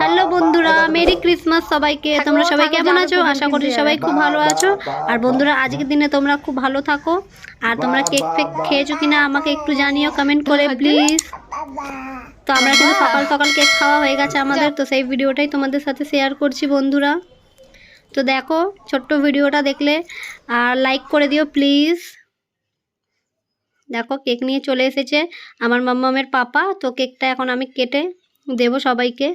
Hello বন্ধুরা merry Christmas সবাইকে। তোমরা সবাই কেমন আছো? আশা করি সবাই খুব ভালো আছো। আর বন্ধুরা আজকের দিনে তোমরা খুব ভালো থাকো। আর তোমরা কেক ফেক খেয়েছো কিনা আমাকে একটু জানিও কমেন্ট করে প্লিজ তো আমরা কিন্তু সকাল সকাল কেক খাওয়া হয়ে গেছে আমাদের তো সেই ভিডিওটাই তোমাদের সাথে শেয়ার করছি বন্ধুরা। তো দেখো ছোট্ট ভিডিওটা দেখলে আর লাইক করে দিও প্লিজ দেখো কেক নিয়ে চলে এসেছে আমার মাম্মামের পাপা তো কেকটা এখন আমি কেটে দেবো সবাইকে।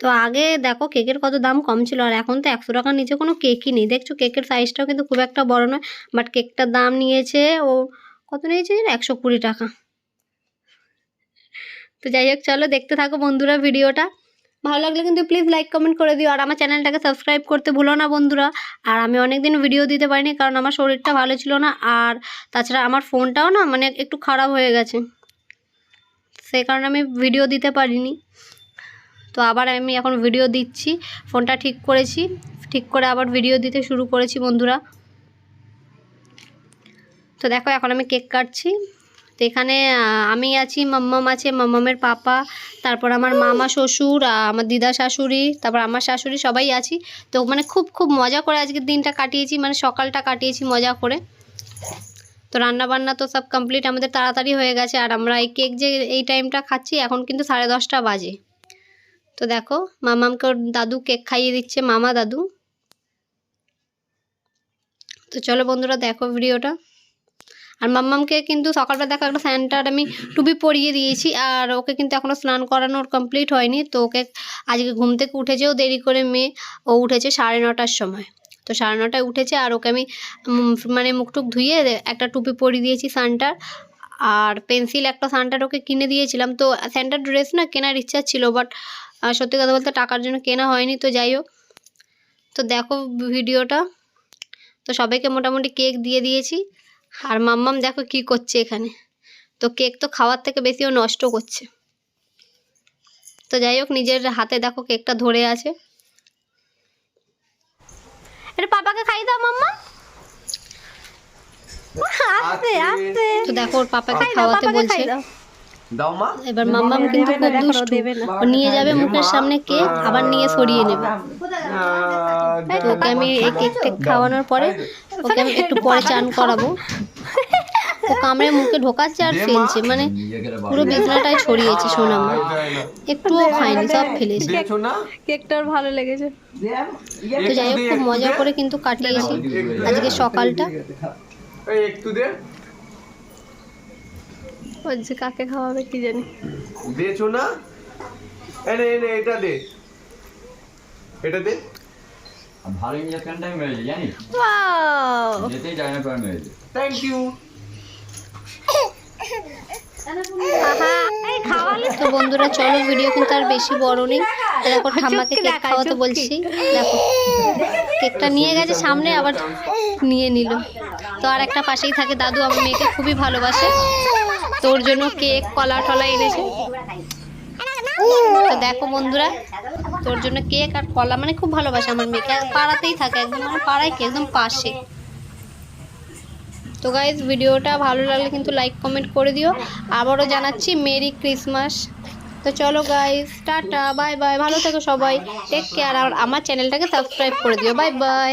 তো আগে দেখো কেকের কত দাম কম ছিল, আর এখন তো একশো টাকার নিচে কোনো কেকই নেই। দেখছ কেকের সাইজটাও কিন্তু খুব একটা বড় নয় বাট কেকটার দাম নিয়েছে ও কত নিয়েছে একশো কুড়ি টাকা। তো যাই হোক, চলো দেখতে থাকো বন্ধুরা ভিডিওটা। ভালো লাগলে কিন্তু প্লিজ লাইক কমেন্ট করে দিও, আর আমার চ্যানেলটাকে সাবস্ক্রাইব করতে ভুলো না বন্ধুরা। আর আমি অনেক দিন ভিডিও দিতে পারিনি, কারণ আমার শরীরটা ভালো ছিল না, আর তাছাড়া আমার ফোনটাও না মানে একটু খারাপ হয়ে গেছে। সেই কারণে আমি ভিডিও দিতে পারিনি। তো আবার আমি এখন ভিডিও দিচ্ছি। ফোনটা ঠিক করেছি। ঠিক করে আবার ভিডিও দিতে শুরু করেছি বন্ধুরা। তো দেখো এখন আমি কেক কাটছি। তো এখানে আমি আছি, মাম্মাম আছে, মাম্মামের পাপা, তারপর আমার মামা শ্বশুর আমার দিদা শাশুড়ি, তারপর আমার শাশুড়ি, সবাই আছি। তো মানে খুব খুব মজা করে আজকের দিনটা কাটিয়েছি। মানে সকালটা কাটিয়েছি মজা করে। তো রান্না বান্না তো সব কমপ্লিট আমাদের তাড়াতাড়ি হয়ে গেছে। আর আমরা এই কেক যে এই টাইমটা খাচ্ছি, এখন কিন্তু সাড়ে দশটা বাজে। তো দেখো, মামামকে দাদু কেক খাইয়ে দিচ্ছে, মামা দাদু। তো চলো বন্ধুরা, দেখো ভিডিওটা আর মাম্মামকে কিন্তু সকালবেলা দেখো, একটা স্যান্টার আমি টুপি পরিয়ে দিয়েছি, আর ওকে কিন্তু এখনও স্নান করানোর কমপ্লিট হয়নি। তো ওকে আজকে ঘুম থেকে উঠেছেও দেরি করে মেয়ে, ও উঠেছে সাড়ে নটার সময়। তো সাড়ে নটায় উঠেছে আর ওকে আমি মানে মুখটুক ধুয়ে একটা টুপি পরিয়ে দিয়েছি সানটার। আর পেন্সিল একটা সানটার ওকে কিনে দিয়েছিলাম। তো স্যান্টার ড্রেস না কেনার ইচ্ছা ছিল বাট সত্যি কথা বলতে টাকার জন্য কেনা হয়নি, তো যাই হোক। তো দেখো ভিডিওটা। তো সবাইকে মোটামুটি কেক দিয়ে দিয়েছি। আর মাম্মাম দেখো কি করছে এখানে। তো কেক তো খাওয়ার থেকে বেশি ও নষ্ট করছে। তো যাই হোক, নিজের হাতে দেখো কেকটা ধরে আছে। এটা পাপাকে খাই দাও মাম্মা। আস্তে আস্তে। তো দেখো ওর পাপাকে খাওয়াতে বলছে। দাও। মা। এবার মাম্মাম কিন্তু খুব দুষ্টু। ও নিয়ে যাবে মুখের সামনে কেক আবার নিয়ে সরিয়ে নেবে। ওকে আমি এই কেক খাওয়ানোর পরে ওকে আমি একটু পরে চান করাবো। ও কামড়ে মুখে ঢোকাচ্ছে আর ফেলছে মানে পুরো বিছনাটাই ছড়িয়েছে সোনামা একটুও খায়নি সব ফেলেছে। কেকটার ভালো লেগেছে। তো যাই হোক খুব মজা করে কিন্তু কাটিয়েছি। আজকে সকালটা। এই একটু দে। বলছে কাকে খাওয়াবে কি জানি। দেখছ না এনে এনে এটা দে। এটা দে। ভালো ইঞ্জেকশনটাই মেরেছে ওয়াও। যেতেই যায় না করে মেরেছে। থ্যাংক ইউ তো বন্ধুরা চলো ভিডিও কিন্তু আর বেশি বড় নেই। দেখো ঠাম্মাকে কেক খাওয়াতে বলছি। দেখো কেকটা নিয়ে গেছে সামনে আবার নিয়ে নিল। তো আর একটা পাশেই থাকে দাদু আমার মেয়েকে খুবই ভালোবাসে। তোর জন্য কেক কলা টলা এনেছে। তো দেখো বন্ধুরা তোর জন্য কেক আর কলা মানে খুব ভালোবাসে আমার মেয়েকে। পাড়াতেই থাকে একদম আমার পাড়ায় কি একদম পাশে। তো গাইজ ভিডিওটা ভালো লাগলে কিন্তু লাইক কমেন্ট করে দিও। আবারও জানাচ্ছি, মেরি ক্রিসমাস। তো চলো গাইজ টাটা বাই বাই ভালো থেকো সবাই। টেক কেয়ার আর আমার চ্যানেলটাকে সাবস্ক্রাইব করে দিও। Bye bye